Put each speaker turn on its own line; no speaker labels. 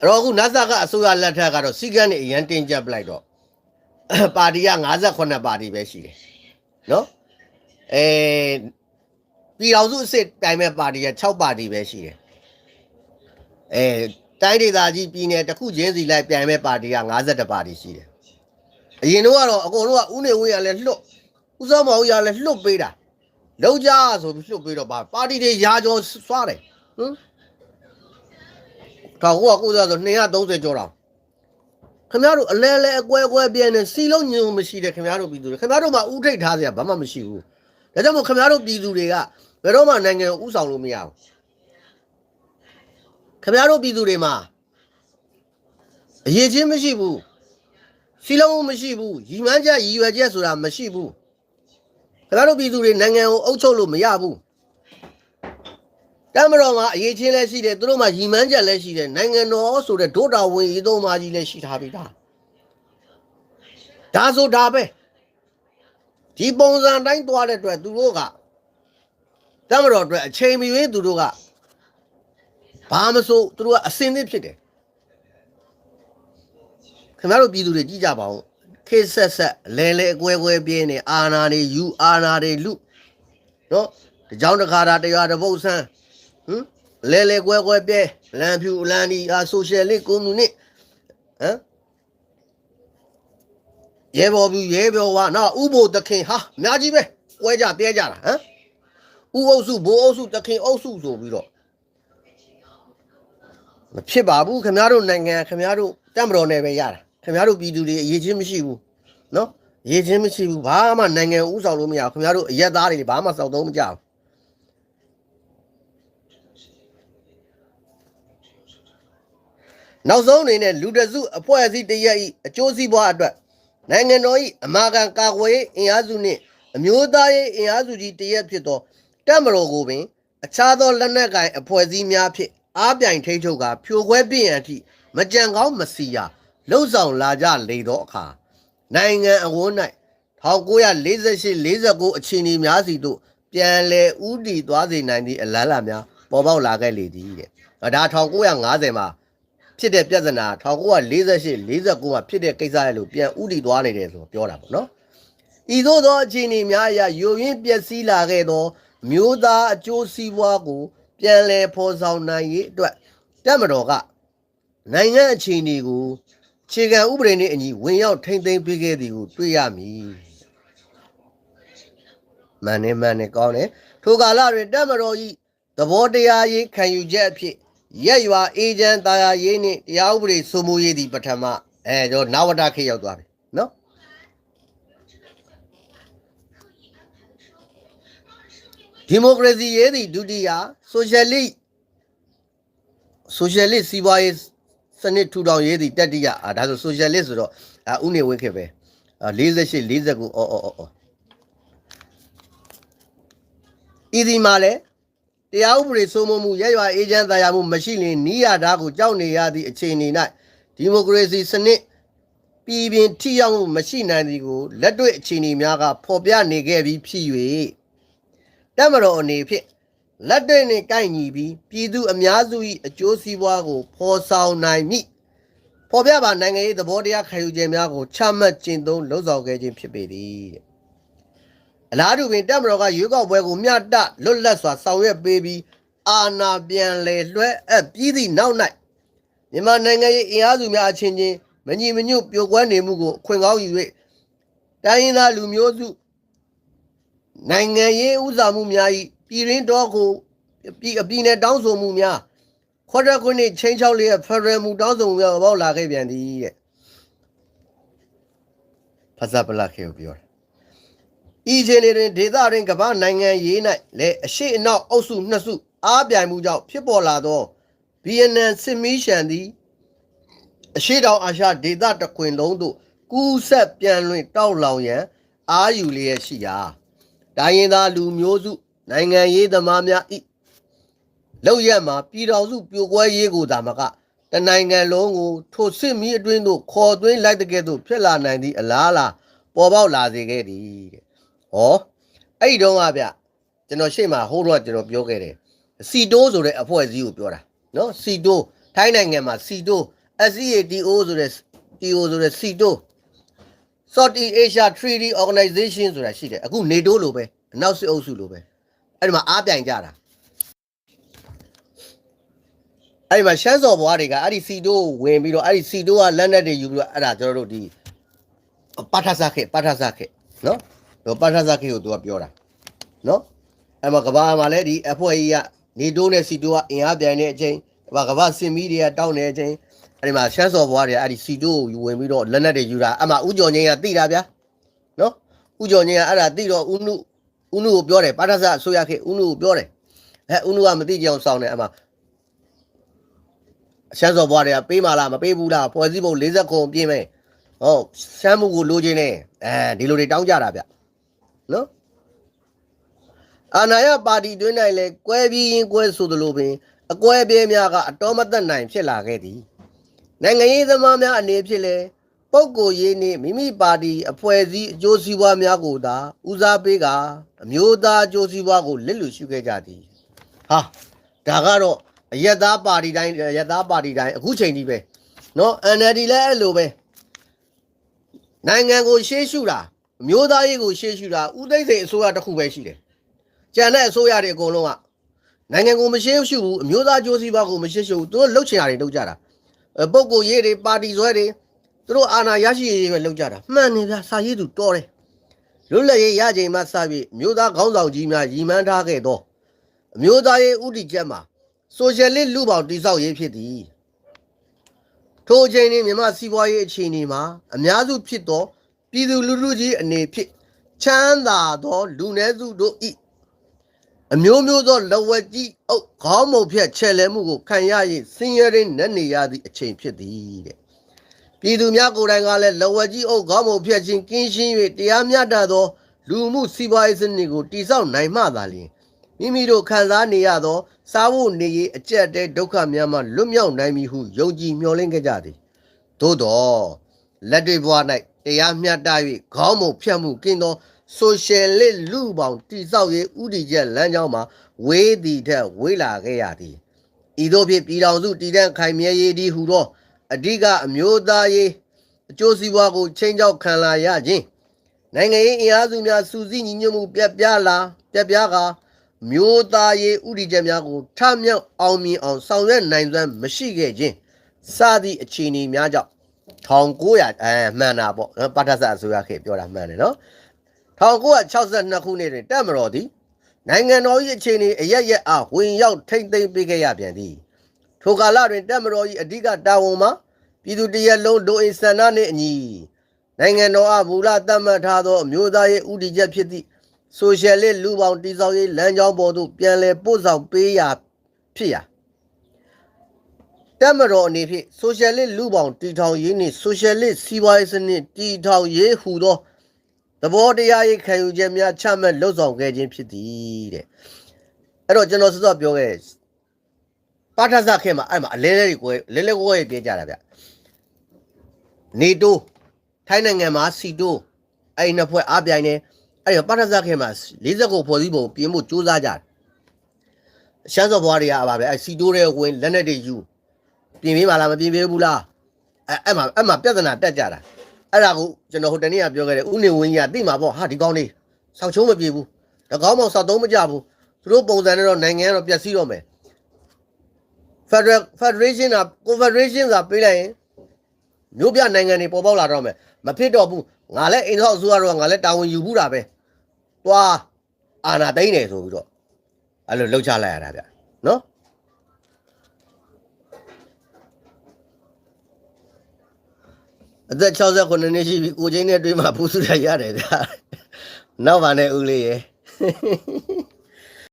အဲ့တော့အခုနတ်ဆာကအစိုးရလက်ထက်ကတော့စီကန်းနေအရန်တင်းကျပ်ပလိုက်တော့ပါတီက58ပါတီပဲရှိတယ်နော်အဲပြည်တော်စုအစ်စ်တိုင်းမဲ့ပါတီက6ပါတီပဲရှိတယ်အဲတိုင်းဒေသကြီးပြည်နယ်တစ်ခုချင်းစီလိုက်ပြိုင်မဲ့ပါတီက52ပါတီရှိတယ်အရင်တော့ကတော့အကုန်လုံးကဥနေဝင်းရလဲလွတ်ဥစောမောင်ရလဲလွတ်ပေးတာလောက်ကြဆိုပြီးလွတ်ပေးတော့ပါပါတီတွေရာကျော်စွားတယ်ဟမ် တော့ဟိုကကိုယ်ဆို230ကျော်တော့ခင်ဗျားတို့အလဲလဲအကွဲအကွဲပြင်းနေစီလုံးညုံမရှိတဲ့ခင်ဗျားတို့ပြည်သူတွေခင်ဗျားတို့မှဥထိတ်ထားစရာဘာမှမရှိဘူးဒါကြောင့်မို့ခင်ဗျားတို့ပြည်သူတွေကဘယ်တော့မှနိုင်ငံကိုဥဆောင်လို့မရဘူးခင်ဗျားတို့ပြည်သူတွေမှာအရေးချင်းမရှိဘူးစီလုံးမရှိဘူးရီမှန်းချက်ရည်ရွယ်ချက်ဆိုတာမရှိဘူးခင်ဗျားတို့ပြည်သူတွေနိုင်ငံကိုအုပ်ချုပ်လို့မရဘူး တမတော်မှာအရေးချင်းလည်းရှိတယ်သူတို့မှာရီမှန်းချက်လည်းရှိတယ်နိုင်ငံတော်ဆိုတဲ့ဒုတာဝင်ရေးသုံးပါးကြီးလည်းရှိထားပြီသားဒါဆိုဒါပဲဒီပုံစံတိုင်းသွားတဲ့အတွက်သူတို့ကတမတော်အတွက်အချိန်မီရေးသူတို့ကဘာမဆိုသူတို့ကအစင်းသစ်ဖြစ်တယ်ခင်ဗျားတို့ပြည်သူတွေကြည့်ကြပါဦးခေတ်ဆက်ဆက်လဲလဲအကွဲကွဲပြင်းနေအာနာတွေယူအာနာတွေလူနော်တကြောင်တခါတာတရားတစ်ပုတ်ဆန်း ဟမ်လဲလဲကွဲကွဲပြဲလမ်းဖြူလမ်းဒီအာဆိုရှယ်လစ်ကွန်မြူနစ်ဟမ်ရဲဘော်ပြူရဲဘော်ဝါနော်ဥပိုလ်တခင်ဟာအများကြီးပဲကွဲကြတဲကြတာဟမ်ဥအုပ်စုဘိုးအုပ်စုတခင်အုပ်စုဆိုပြီးတော့မဖြစ်ပါဘူးခင်ဗျားတို့နိုင်ငံခင်ဗျားတို့တက်မတော်နဲ့ပဲရတာခင်ဗျားတို့ပြည်သူတွေအရေးချင်းမရှိဘူးနော်အရေးချင်းမရှိဘူးဘာမှနိုင်ငံဥဆောင်လို့မရဘူးခင်ဗျားတို့အရက်သားတွေဘာမှစောက်သုံးမကြဘူး နောက်ဆုံးအနေနဲ့လူတစုအဖွဲ့အစည်းတရက်ဤအကျိုးစီးပွားအတွက်နိုင်ငံတော်၏အမာခံကာကွယ်ရေးအင်အားစုနှင့်အမျိုးသားရေးအင်အားစုကြီးတရက်ဖြစ်သောတက်မတော်ကိုပင် အခြားသောလက်နက်ကိုင်အဖွဲ့အစည်းများဖြင့်အားပြိုင်ထိန်းချုပ်ကဖြိုခွဲပြင့်ရန်အထိမကြံကောင်းမစီရလှုပ်ဆောင်လာကြလေသောအခါနိုင်ငံအဝန်း၌1948 49အခြေအနေများစီသို့ပြန်လည်ဥတီသွားစေနိုင်သည့်အလားအလာများပေါ်ပေါက်လာခဲ့လေသည်တဲ့။ဒါ1950မှာ ဖြစ်တဲ့ပြဿနာ1948 49မှာဖြစ်တဲ့ကိစ္စရဲ့လို့ပြန်ဥတီသွားနေတယ်ဆိုပြောတာပေါ့နော်။ဤသို့သောအခြေအနေများအရယိုရင်းပျက်စီးလာခဲ့သောမျိုးသားအကျိုးစီးပွားကို ပြန်လည်ဖော်ဆောင်နိုင်ရေးအတွက်တက်မတော်ကနိုင်ငံအခြေအနေကိုခြေခံဥပဒေနဲ့အညီဝင်ရောက်ထိမ့်သိမ်းပေးခဲ့သည်ကိုတွေ့ရမည်။မှန်နေမှန်နေကောင်းတယ်ထိုကာလတွင်တက်မတော်ဤသဘောတရားရေးခံယူချက်အဖြစ် ရက်ရွာအေဂျင့်တာယာရေးနှင့်တရားဥပဒေစိုးမိုးရေးသည်ပထမအဲတော့နဝတခေတ်ရောက်သွားပြီနော်ဒီမိုကရေစီရေးသည့်ဒုတိယဆိုရှယ်လစ်ဆိုရှယ်လစ်စီးပွားရေးစနစ်ထူထောင်ရေးသည့်တတိယအာဒါဆိုဆိုရှယ်လစ်ဆိုတော့အာဥနေဝင်းခေတ်ပဲအာ48 49အော်အော်အော်ဤဒီမှာလဲ တရားဥပဒေစိုးမိုးမှုရရွာအေဂျင့်တရားမှုမရှိရင်နီးရတာကိုကြောက်နေရသည့်အခြေအနေ၌ဒီမိုကရေစီစနစ်ပြည်ပင်ထိရောက်မှုမရှိနိုင်သည်ကိုလက်တွေ့အခြေအနေများကဖော်ပြနေခဲ့ပြီးဖြစ်၍တက်မတော်အနေဖြင့်လက်တွေ့နဲ့ကိုက်ညီပြီးပြည်သူအများစု၏အကျိုးစီးပွားကိုဖော်ဆောင်နိုင်မည်ဖော်ပြပါနိုင်ငံရေးသဘောတရားခံယူခြင်းများကိုချမှတ်ကျင့်သုံးလှုပ်ဆောင်ခဲ့ခြင်းဖြစ်ပေသည်တဲ့ အလားတူပင်တက်မတော်ကရွေးကောက်ပွဲကိုမျှတလွတ်လပ်စွာဆောင်ရွက်ပေးပြီးအာဏာပြန်လည်လွှဲအပ်ပြီးသည့်နောက်၌မြန်မာနိုင်ငံရဲ့အင်အားစုများအချင်းချင်းမညီမညွတ်ပြိုကွဲနေမှုကိုအခွင့်ကောင်းယူ၍တိုင်းရင်းသားလူမျိုးစုနိုင်ငံရေးဥစားမှုများဤပြည်ရင်းတော်ကိုပြည်အပြည်နဲ့တောင်းဆိုမှုများခေါ်တဲ့ခုနှစ်ချင်းချောက်လေးရဲ့ဖရယ်မူတောင်းဆိုမှုများပေါက်လာခဲ့ပြန်သည်တဲ့ဖဇပလခေကိုပြောတယ် ဤချင်းတွေတွင်ဒေသတွင်ကမ္ဘာနိုင်ငံရေး၌လည်းအရှိအနောက်အုပ်စုနှစ်စုအားပြိုင်မှုကြောင့်ဖြစ်ပေါ်လာသောဗီယက်နမ်စစ်မီးရှန်သည်အရှိတောင်အာရှဒေသတစ်ခွင်လုံးသို့ကူးဆက်ပြန်လွင်တောက်လောင်ရန်အာယူလျက်ရှိရာတိုင်းရင်းသားလူမျိုးစုနိုင်ငံရေးသမားများဤလောက်ရက်မှာပြည်တော်စုပြိုကွဲရေးကိုသာမကတနိုင်ငံလုံးကိုထိုစစ်မီးအတွင်းသို့ခေါ်သွင်းလိုက်တဲ့ကဲ့သို့ဖြစ်လာနိုင်သည့်အလားအလာပေါ်ပေါက်လာစေခဲ့သည်တဲ့။ ဟောအဲ့ဒီတော့ကဗျကျွန်တော်ရှေ့မှာဟိုးတော့ကျွန်တော်ပြောခဲ့တယ်။စီတိုးဆိုတဲ့အဖွဲ့အစည်းကိုပြောတာနော်စီတိုးထထိုင်းနိုင်ငံမှာစီတို SEATO ဆိုတဲ့ TO ဆိုတဲ့စီတို Southeast Asia Treaty Organization ဆိုတာရှိတယ်အခု NATO လိုပဲအနောက်စစ်အုပ်စုလိုပဲအဲ့ဒီမှာအားပြိုင်ကြတာအဲ့ဒီမှာရှမ်းစော်ဘွားတွေကအဲ့ဒီစီတိုကိုဝင်ပြီးတော့အဲ့ဒီစီတိုကလက်နက်တွေယူပြီးတော့အဲ့ဒါကျွန်တော်တို့ဒီပါထဆာခေပါထဆာခေနော် တော့ပါထဆာခေကိုသူကပြောတာနော်အဲ့မှာကဘာမှာလည်းဒီအဖွဲ့ကြီးကနေတိုးနဲ့စီတိုကအင်အားပြိုင်တဲ့အချိန်ကဘာကဘာစင်မီတွေကတောင်းနေတဲ့အချိန်အဲ့ဒီမှာရှမ်းစော်ဘွားတွေအဲ့ဒီစီတိုကိုဝင်ပြီးတော့လက်နက်တွေယူတာအဲ့မှာဥကြော်ငင်းကတိတာဗျာနော်ဥကြော်ငင်းကအဲ့ဒါတိတော့ဥနုဥနုကိုပြောတယ်ပါထဆာအစိုးရခေဥနုကိုပြောတယ်အဲဥနုကမသိကြအောင်စောင်းတယ်အဲ့မှာရှမ်းစော်ဘွားတွေကပေးမလားမပေးဘူးလားဖွဲ့စည်းပုံ40ခုပြည့်မယ်ဟုတ်ရှမ်းမှုကိုလိုချင်တယ်အဲဒီလိုတွေတောင်းကြတာဗျ နော်အာနာယပါတီတွင်း၌လဲကွဲပြီးရင်ကွဲဆိုသလိုပင်အကွဲပြဲများကအတော်မသက်နိုင်ဖြစ်လာခဲ့သည်နိုင်ငံရေးသမားများအနေဖြင့်လဲပုဂ္ဂိုလ်ရေးနှင့်မိမိပါတီအဖွဲ့အစည်းအကျိုးစီးပွားများကိုသာဦးစားပေးကအမျိုးသားအကျိုးစီးပွားကိုလစ်လူရှုခဲ့ကြသည်ဟာဒါကတော့အယက်သားပါတီတိုင်းအယက်သားပါတီတိုင်းအခုချိန်ကြီးပဲเนาะ NLD လည်းအဲ့လိုပဲနိုင်ငံကိုရှေ့ရှုတာ အမျိုးသားရေးကိုရှေ့ရှုတာဥသိမ်းစိန်အစိုးရတစ်ခုပဲရှိတယ်ကြံတဲ့အစိုးရတွေအကုန်လုံးကနိုင်ငံကိုမရှေ့ရှုဘူးအမျိုးသားအကျိုးစီးပွားကိုမရှေ့ရှုဘူးသူတို့လှုပ်ချင်တာတွေလုပ်ကြတာအဲပုဂ္ဂိုလ်ရေးတွေပါတီဆွဲတွေသူတို့အာဏာရရှိရေးပဲလုပ်ကြတာမှန်နေဗျာစာရေးသူတော်တယ်လွတ်လပ်ရေးရချိန်မှစပြီးအမျိုးသားခေါင်းဆောင်ကြီးများရည်မှန်းထားခဲ့သောအမျိုးသားရေးဥတီချက်မှာဆိုရှယ်လစ်လူပေါင်းတိဆောက်ရေးဖြစ်သည်ထိုအချိန်တွင်မြန်မာစီးပွားရေးအခြေအနေမှာအများစုဖြစ်သော ပြည်သူလူထုကြီးအနေဖြင့်ချမ်းသာသောလူနည်းစုတို့ဤအမျိုးမျိုးသောလဝက်ကြီးအုပ်ခေါင်းမုံဖြတ်ချဲ့လဲမှုကိုခံရ၍ဆင်းရဲရင်းနက်နေရသည့်အချိန်ဖြစ်သည်တဲ့ပြည်သူများကိုယ်တိုင်ကလည်းလဝက်ကြီးအုပ်ခေါင်းမုံဖြတ်ခြင်းကင်းရှင်း၍တရားမျှတသော လူမှုစီးပွားရေးစနစ်ကိုတည်ဆောက်နိုင်မှသာလျှင်မိမိတို့ခံစားနေရသော စားဖို့နေရေးအကျက်တဲဒုက္ခများမှလွတ်မြောက်နိုင်မည်ဟုယုံကြည်မျှော်လင့်ခဲ့ကြသည်သို့တော့လက်တွေဘဝ၌ တရားမျှတ၍ခေါင်းမုံဖြတ်မှုကင်းသောဆိုရှယ်လစ်လူပေါင်းတိဆောက်ရေးဥတီချက်လမ်းကြောင်းမှာဝေးသည်ထက်ဝေးလာခဲ့ရသည်ဤသို့ဖြင့်ပြည်တော်စုတည်တံ့ခိုင်မြဲရေးသည်ဟူသောအဓိကအမျိုးသားရေးအကျိုးစီးပွားကိုချိန်ချောက်ခံလာရခြင်းနိုင်ငံရေးအင်အားစုများစူးစီးညီညွတ်မှုပြက်ပြားလာပြက်ပြားကာမျိုးသားရေးဥတီချက်များကိုထမြောက်အောင်မြင်အောင်ဆောင်ရွက်နိုင်စွမ်းမရှိခဲ့ခြင်းစသည့်အခြေအနေများကြောင့် 1900အဲမှန်တာပေါ့နော်ပါထဆအစိုးရခေတ်ပြောတာမှန်တယ်နော်1962ခုနှစ်တွင်တက်မတော်သည်နိုင်ငံတော်၏အခြေအနေအရရက်အားဝင်ရောက်ထိမ့်သိမ်းပေးခဲ့ရပြန်သည်ထိုကာလတွင်တက်မတော်၏အဓိကတာဝန်မှာပြည်သူတရက်လုံးဒိုအင်ဆန္ဒနှင့်အညီနိုင်ငံတော်အားမူလသတ်မှတ်ထားသောအမျိုးသားရေးဥတီချက်ဖြစ်သည့်ဆိုရှယ်လစ်လူပေါင်းတည်ဆောက်ရေးလမ်းကြောင်းပေါ်သို့ပြန်လည်ပို့ဆောင်ပေးရာဖြစ်ရာ တက်မတော်အနေဖြင့်ဆိုရှယ်လစ်လူပေါင်းတည်ထောင်ရေးနှင့်ဆိုရှယ်လစ်စီးပွားရေးစနစ်တည်ထောင်ရေးဟူသောသဘောတရားရေးခံယူချက်များချမှတ်လှုပ်ဆောင်ခဲ့ခြင်းဖြစ်သည်တဲ့အဲ့တော့ကျွန်တော်စစောပြောခဲ့တဲ့ပါထဇခေတ်မှာအဲ့မှာအလဲလဲတွေကိုလဲလဲကိုရဲ့ပြေးကြတာဗျနေတိုထိုင်းနိုင်ငံမှာစီတိုအဲ့ဒီနှစ်ဖွဲ့အားပြိုင်နေအဲ့တော့ပထဇက်ခဲမှာ40ကိုဖွဲ့စည်းပုံပြင်ဖို့စူးစမ်းကြတယ်ရှမ်းစော်ဘွားတွေကပါပဲအဲ့စီတိုးတဲ့ဝင်လက်နဲ့တွေယူ ပြင်ပေးပါလားမပြင်ပေးဘူးလားအဲ့အဲ့မှာအဲ့မှာပြဿနာတက်ကြတာအဲ့ဒါကိုကျွန်တော်ဟိုတနေ့ကပြောခဲ့တယ်ဥနေဝင်းကြီးကသိမှာပေါ့ဟာဒီကောင်းလေးဆောက်ချုံးမပြေဘူးတကောင်းမောင်ဆောက်သုံးမကြဘူးသူတို့ပုံစံနဲ့တော့နိုင်ငံကတော့ပျက်စီးတော့မယ် Federal Federation က Confederation ကပေးလိုက်ရင်မျိုးပြနိုင်ငံတွေပေါ်ပေါက်လာတော့မယ်မဖြစ်တော့ဘူးငါလည်းအိမ်သောအစိုးရတော့ငါလည်းတာဝန်ယူဘူးတာပဲသွားအာနာသိမ့်တယ်ဆိုပြီးတော့အဲ့လိုလှုပ်ချလိုက်ရတာဗျနော် အသက်69နှစ်ရှိပြီကိုချင်းနဲ့တွေ့မှပူစုရရတယ်ဗျနောက်ပါနဲ့ဦးလေးရေ